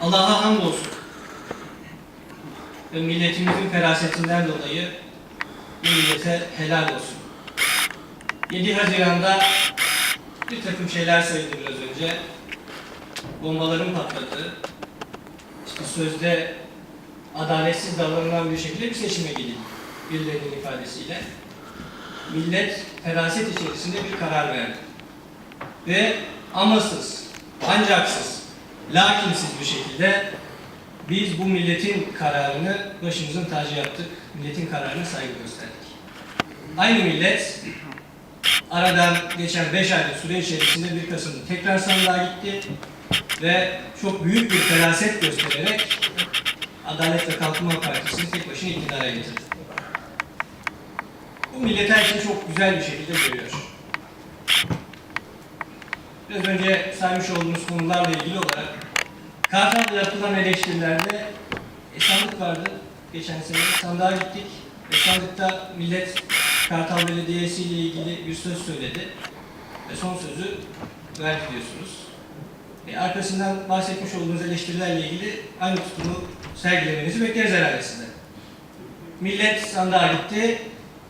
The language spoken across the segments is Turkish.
Allah'a hamdolsun. Ve milletimizin ferasetinden dolayı millete helal olsun. 7 Haziran'da bir takım şeyler söyledi biraz önce. Bombaların patladığı, işte sözde adaletsiz davranılan bir şekilde bir seçime gidildi. Birilerinin ifadesiyle. Millet feraset içerisinde bir karar verdi. Ve amasız, ancaksız, lakinsiz bir şekilde biz bu milletin kararını başımızın tacı yaptık. Milletin kararına saygı gösterdik. Aynı millet aradan geçen 5 aylık süre içerisinde 1 Kasım'da tekrar sandığa gitti ve çok büyük bir feraset göstererek Adalet ve Kalkınma Partisi'ni tek başına iktidara getirdi. Bu millet her şeyi çok güzel bir şekilde görüyor. Biraz önce saymış olduğumuz konularla ilgili olarak Kartal'da yapılan eleştirilerde e, sandık vardı. Geçen sene sandığa gittik ve sandıkta millet Kartal Belediyesi ile ilgili bir söz söyledi ve son sözü verdi diyorsunuz. E, arkasından bahsetmiş olduğunuz eleştirilerle ilgili aynı tutumu sergilemenizi bekleriz herhalde sizden. Millet sandığa gitti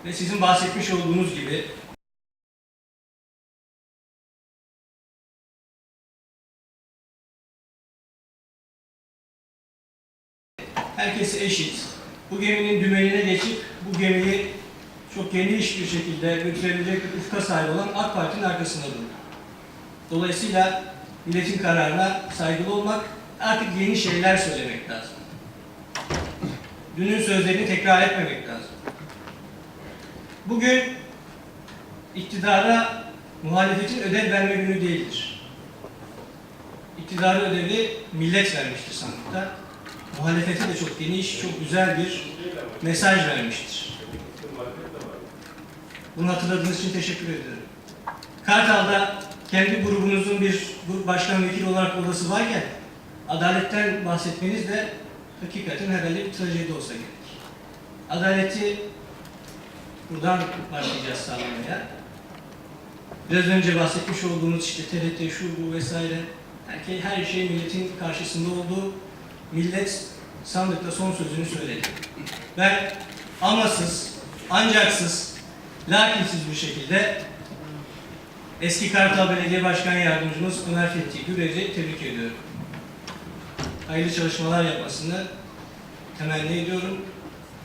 ve sizin bahsetmiş olduğunuz gibi herkesi eşit. Bu geminin dümenine geçip bu gemiyi çok geniş bir şekilde götürebilecek bir ufka sahip olan AK Parti'nin arkasında durdu. Dolayısıyla milletin kararına saygılı olmak, artık yeni şeyler söylemek lazım. Dünün sözlerini tekrar etmemek lazım. Bugün iktidara muhalefetin ödev verme günü değildir. İktidara ödevi millet vermiştir sandıkta. Muhalefete de çok geniş, çok güzel bir mesaj vermiştir. Bunu hatırladığınız için teşekkür ederim. Kartal'da kendi grubunuzun bir başkan vekili olarak odası varken adaletten bahsetmeniz de hakikaten herhalde bir trajedi olsa gerek. Adaleti buradan başlayacağız sağlamaya. Biraz önce bahsetmiş olduğumuz işte TRT, şu bu vesaire her, her şey milletin karşısında olduğu millet sandıkta son sözünü söyledi. Ben amasız, ancaksız, lakinsiz bir şekilde eski Kartal Belediye Başkan Yardımcımız Ömer Fethi Güreci tebrik ediyorum. Hayırlı çalışmalar yapmasını temenni ediyorum.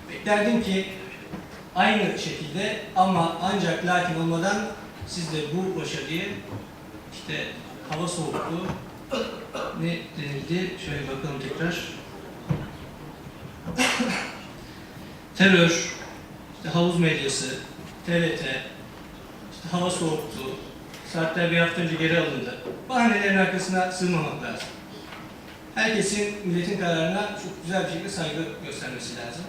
Beklerdim ki aynı şekilde ama ancak lakin olmadan siz de bu başarıyı işte hava soğukluğu ne denildi? Şöyle bakalım tekrar. Terör, işte havuz medyası, TRT, işte hava soğukluğu, saatler bir hafta önce geri alındı. Bahanelerin arkasına sığmamak lazım. Herkesin milletin kararına çok güzel bir şekilde saygı göstermesi lazım.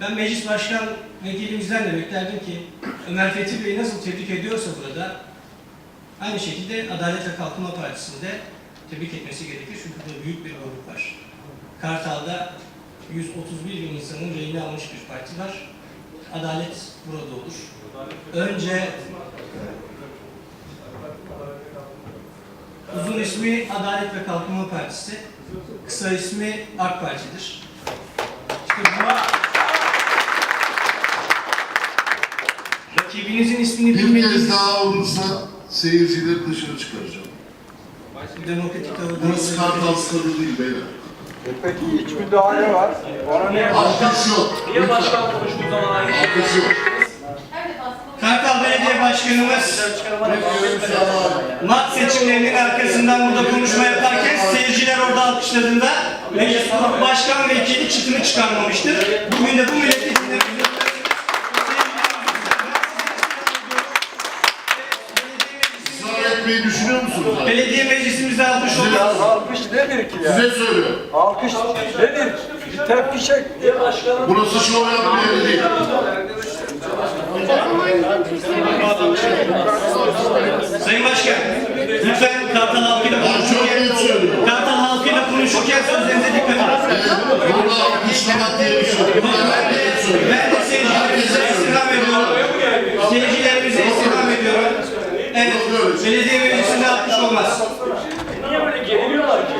Ben meclis başkan vekilimizden de beklerdim ki Ömer Fethi Bey nasıl tebrik ediyorsa burada aynı şekilde Adalet ve Kalkınma Partisi'nde tebrik etmesi gerekir. Çünkü burada büyük bir grup var. Kartal'da 131 bin insanın reyini almış bir parti var. Adalet burada olur. Önce uzun ismi Adalet ve Kalkınma Partisi, kısa ismi AK Parti'dir. İşte bu rakibinizin ismini Bir kez bilmediğiniz daha olursa seyircileri dışarı çıkaracağım. demokratik Burası Kartal stadı değil beyler. E Peki iç müdahale var. Ona ne Alkış yok. Niye başkan konuştuğu zaman aynı şeyi Alkış yok. Kartal Belediye Başkanımız? MAT seçimlerinin arkasından burada konuşma yaparken seyirciler orada alkışladığında meclis başkan vekili çıtını çıkarmamıştır. Bugün de bu milletin Belediye meclisimizde alkış oldu. Ya alkış nedir ki ya? Size söylüyorum. Alkış nedir? Bir tepki şekli. Burası şov yapma yeri değil. Sayın Başkan, lütfen Kartal halkıyla net konuşurken, söylüyorum. Kartal halkıyla konuşurken sözlerinize dikkat edin. Evet, burada alkışlamak diye bir şey yok. Burada ben net söylüyorum. Ben de seyircilerimize istirham ediyorum. Seyircilerimize istirham ediyorum. Evet, belediye meclisinde alkış olmaz. Niye böyle geriliyorlar ki?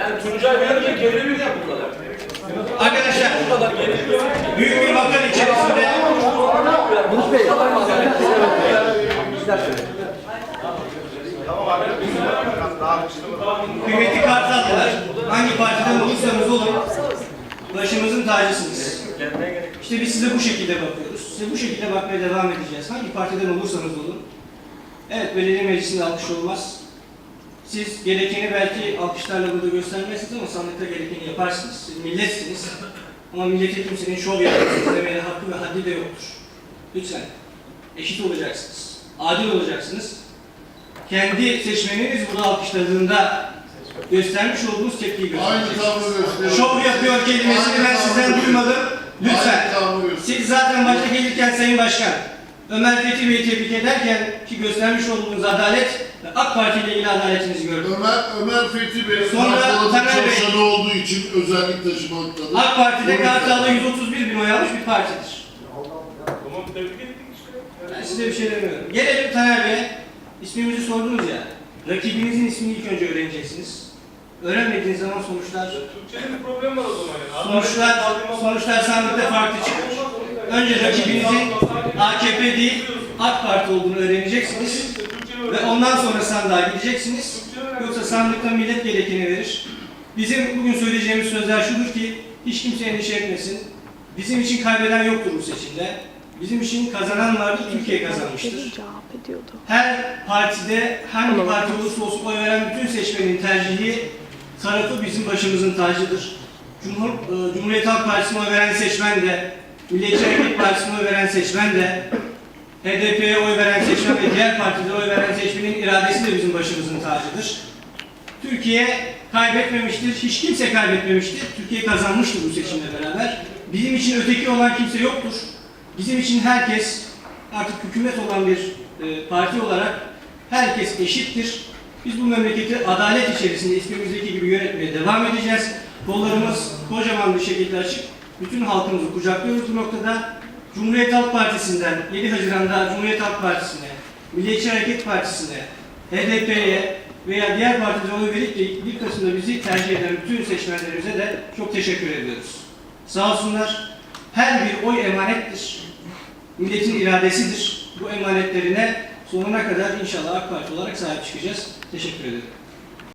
Yani Tuncay de gelebilir ya bu kadar. Arkadaşlar Bu kadar gelebilir. büyük bir vatan içerisinde kıymetli Kartallılar hangi partiden olursanız olun başımızın tacısınız. İşte biz size bu şekilde bakıyoruz. Size bu şekilde bakmaya devam edeceğiz. Hangi partiden olursanız olun. Evet belediye meclisinde alkış olmaz. Siz gerekeni belki alkışlarla burada göstermezsiniz ama sandıkta gerekeni yaparsınız. Siz milletsiniz. Ama millete kimsenin şov yapmasını demeye hakkı ve haddi de yoktur. Lütfen eşit olacaksınız. Adil olacaksınız. Kendi seçmeniniz burada alkışladığında göstermiş olduğunuz tepkiyi göstereceksiniz. Şov yapıyor kelimesini ben sizden duymadım. Lütfen. Siz zaten başta gelirken Sayın Başkan, Ömer Fethi Bey'i tebrik ederken ki göstermiş olduğunuz adalet ve AK Parti ile ilgili adaletinizi gördüm. Ömer, Ömer Fethi Bey, Sonra Taner Bey. çalışanı olduğu için özellik taşımaktadır. AK Parti'de Kartal'da 131 bin oy almış bir partidir. Tamam tebrik ettik işte. Ben size bir şey demiyorum. Gelelim Taner Bey'e. İsmimizi sordunuz ya. Rakibinizin ismini ilk önce öğreneceksiniz. Öğrenmediğiniz zaman sonuçlar Türkçe'de bir problem var o zaman yani. Sonuçlar, sonuçlar sandıkta farklı çıkmış. Önce rakibinizin AKP değil AK Parti olduğunu öğreneceksiniz. Ve ondan sonra sandığa gideceksiniz. Yoksa sandıkta millet gerekeni verir. Bizim bugün söyleyeceğimiz sözler şudur ki hiç kimse endişe etmesin. Bizim için kaybeden yoktur bu seçimde. Bizim için kazanan vardır, Türkiye kazanmıştır. Her partide hangi parti olursa olsun oy veren bütün seçmenin tercihi tarafı bizim başımızın tacıdır. Cumhur, e, Cumhuriyet Halk Partisi'ne oy veren seçmen de, Milliyetçi Hareket Partisi'ne oy veren seçmen de, HDP'ye oy veren seçmen ve diğer partilere oy veren seçmenin iradesi de bizim başımızın tacıdır. Türkiye kaybetmemiştir, hiç kimse kaybetmemiştir. Türkiye kazanmıştır bu seçimle beraber. Bizim için öteki olan kimse yoktur. Bizim için herkes artık hükümet olan bir e, parti olarak herkes eşittir. Biz bu memleketi adalet içerisinde ismimizdeki gibi yönetmeye devam edeceğiz. Kollarımız kocaman bir şekilde açık. Bütün halkımızı kucaklıyoruz bu noktada. Cumhuriyet Halk Partisi'nden 7 Haziran'da Cumhuriyet Halk Partisi'ne, Milliyetçi Hareket Partisi'ne, HDP'ye veya diğer partilere oy verip de ilk Kasım'da bizi tercih eden bütün seçmenlerimize de çok teşekkür ediyoruz. Sağ olsunlar. Her bir oy emanettir. Milletin iradesidir. Bu emanetlerine sonuna kadar inşallah AK Parti olarak sahip çıkacağız. Teşekkür ederim.